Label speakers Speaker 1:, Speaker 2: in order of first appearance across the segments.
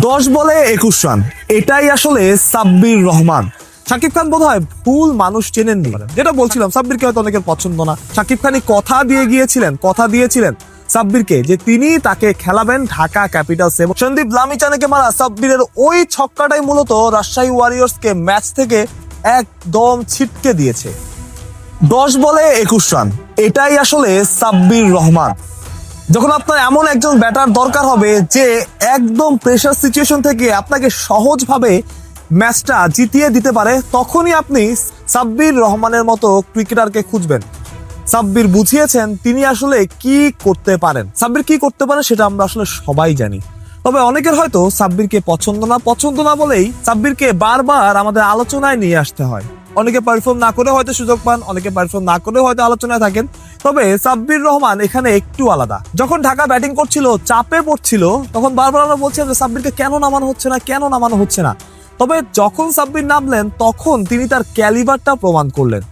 Speaker 1: দশ বলে একুশ রান। এটাই আসলে সাব্বির রহমান। শাকিব খান বোধ হয় ভুল মানুষ চেনেননি। যেটা বলছিলাম, সাব্বিরকে হয়তো অনেকের পছন্দ না। শাকিব খানই কথা দিয়ে গিয়েছিলেন, কথা দিয়েছিলেন সাব্বিরকে যে তিনি তাকে খেলাবেন ঢাকা ক্যাপিটালস এবং সন্দীপ লামিচানেকে মারা সাব্বিরের ওই ছক্কাটাই মূলত রাজশাহী ওয়ারিয়র্সকে ম্যাচ থেকে একদম ছিটকে দিয়েছে। দশ বলে একুশ রান। এটাই আসলে সাব্বির রহমান। যখন আপনার এমন একজন ব্যাটার দরকার হবে যে একদম প্রেশার সিচুয়েশন থেকে আপনাকে সহজভাবে ম্যাচটা জিতিয়ে দিতে পারে, তখনই আপনি সাব্বির রহমানের মতো ক্রিকেটারকে খুঁজবেন। সাব্বির বুঝিয়েছেন তিনি আসলে কি করতে পারেন। সাব্বির কি করতে পারে সেটা আমরা আসলে সবাই জানি। তবে অনেকের হয়তো সাব্বিরকে পছন্দ না পছন্দ না বলেই সাব্বিরকে বারবার আমাদের আলোচনায় নিয়ে আসতে হয়। অনেকে পারফর্ম না করে হয়তো সুযোগ পান, অনেকে পারফর্ম না করে হয়তো আলোচনায় থাকেন। তবে সাব্বির রহমান এখানে একটু আলাদা। যখন ঢাকা ব্যাটিং করছিল, চাপে পড়ছিল, তখন বারবার আমরা বলছিলাম যে সাব্বিরকে কেন নামানো হচ্ছে না, কেন নামানো হচ্ছে না। তবে যখন সাব্বির নামলেন, তখন তিনি তার ক্যালিবারটা প্রমাণ করলেন।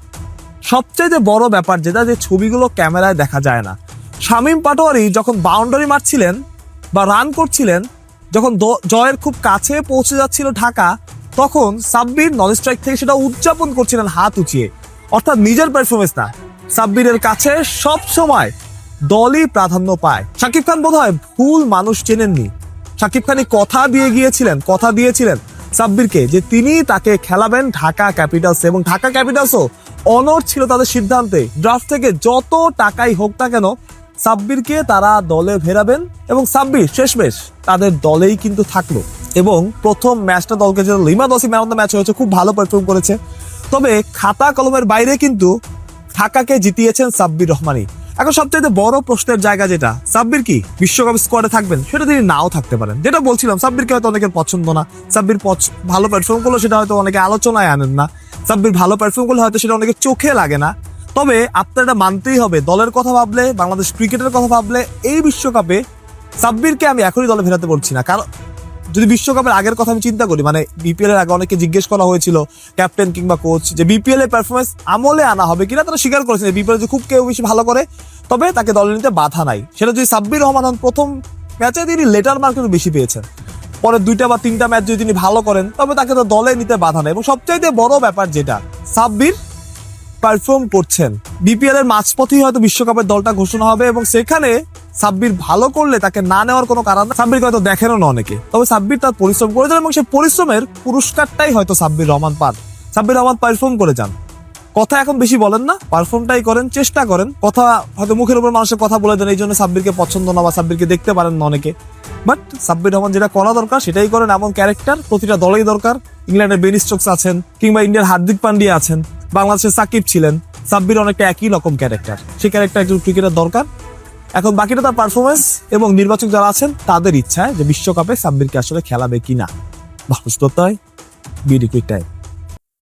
Speaker 1: সবচাইতে বড় ব্যাপার যেটা, যে ছবিগুলো ক্যামেরায় দেখা যায় না। শামীম পাটোয়ারি যখন বাউন্ডারি মারছিলেন বা রান করছিলেন, যখন জয়ের খুব কাছে পৌঁছে যাচ্ছিল ঢাকা তখন সাব্বির নন স্ট্রাইক থেকে সেটা উদযাপন করছিলেন হাত উঁচিয়ে। অর্থাৎ নিজের পারফরমেন্স না। সাব্বিরের কাছে সব সময় দলই প্রাধান্য পায়। শাকিব খান বোধহয় ভুল মানুষ চেনেননি। শাকিব খানই কথা দিয়ে গিয়েছিলেন, কথা দিয়েছিলেন সাব্বিরকে যে তিনি তাকে খেলাবেন ঢাকা ক্যাপিটালস এবং ঢাকা ক্যাপিটালসও অনর ছিল তাদের সিদ্ধান্তে। ড্রাফট থেকে যত টাকাই হোক না কেন সাব্বিরকে তারা দলে ফেরাবেন এবং সাব্বির শেষমেশ তাদের দলেই কিন্তু থাকল। এবং প্রথম ম্যাচটা দলকে যে লিমা দসি ম্যান অফ দ্য ম্যাচ হয়েছে, খুব ভালো পারফর্ম করেছে। তবে খাতা কলমের বাইরে কিন্তু ঢাকাকে জিতিয়েছেন সাব্বির রহমানি এখন সবচেয়ে বড় প্রশ্নের জায়গা যেটা, সাব্বির কি বিশ্বকাপ স্কোয়াডে থাকবেন? সেটা তিনি নাও থাকতে পারেন। যেটা বলছিলাম, সাব্বিরকে হয়তো অনেকের পছন্দ না। সাব্বির ভালো পারফর্ম করল, সেটা হয়তো অনেকে আলোচনায় আনেন না। সাব্বির ভালো পারফর্ম করলে হয়তো সেটা অনেকে চোখে লাগে না। তবে আপনার এটা মানতেই হবে, দলের কথা ভাবলে, বাংলাদেশ ক্রিকেটের কথা ভাবলে, এই বিশ্বকাপে সাব্বিরকে আমি এখনই দলে ফেরাতে বলছি না। কারণ যদি বিশ্বকাপের আগের কথা আমি চিন্তা করি মানে বিপিএল এর আগে অনেকে জিজ্ঞেস করা হয়েছিল, ক্যাপ্টেন কিংবা কোচ যে বিপিএল এর পারফরমেন্স আমলে আনা হবে কিনা, তারা স্বীকার করেছেন বিপিএল যে খুব কেউ বেশি ভালো করে, তবে তাকে দলে নিতে বাধা নাই। সেটা যদি সাব্বির রহমান হন, প্রথম ম্যাচে তিনি লেটার মার্ক কিন্তু বেশি পেয়েছেন। পরের দুইটা বা তিনটা ম্যাচ যদি তিনি ভালো করেন, তবে তাকে তো দলে নিতে বাধা নাই। এবং সবচাইতে বড় ব্যাপার যেটা, সাব্বির পারফর্ম করছেন। বিপিএল এর মাঝপথেই হয়তো বিশ্বকাপের দলটা ঘোষণা হবে এবং সেখানে সাব্বির ভালো করলে তাকে না নেওয়ার কোনো কারণ সাব্বিরকে হয়তো দেখেনও না অনেকে। তবে সাব্বির তার পরিশ্রম করে যান এবং সেই পরিশ্রমের পুরস্কারটাই হয়তো সাব্বির রহমান পান। সাব্বির রহমান পারফর্ম করে যান। কথা এখন বেশি বলেন না পারফর্মটাই করেন, চেষ্টা করেন। কথা হয়তো মুখের উপর মানুষের কথা বলে দেন, এই জন্য সাব্বিরকে পছন্দ না বা সাব্বিরকে দেখতে পারেন না অনেকে। বাট সাব্বির রহমান যেটা করা দরকার, সেটাই করেন। এমন ক্যারেক্টার প্রতিটা দলেই দরকার। ইংল্যান্ডের বেন স্টোকস আছেন, কিংবা ইন্ডিয়ার হার্দিক পান্ডিয়া আছেন। বাংলাদেশের সাকিব ছিলেন। সাব্বির অনেকটা একই রকম ক্যারেক্টার সে ক্যারেক্টার একজন ক্রিকেটার দরকার। এখন বাকিটা তার পারফরমেন্স এবং নির্বাচক যারা আছেন, তাদের ইচ্ছায় যে বিশ্বকাপে সাব্বিরকে আসলে খেলাবে কিনা। ভালো করতে হয় বিডি কুইক টাইম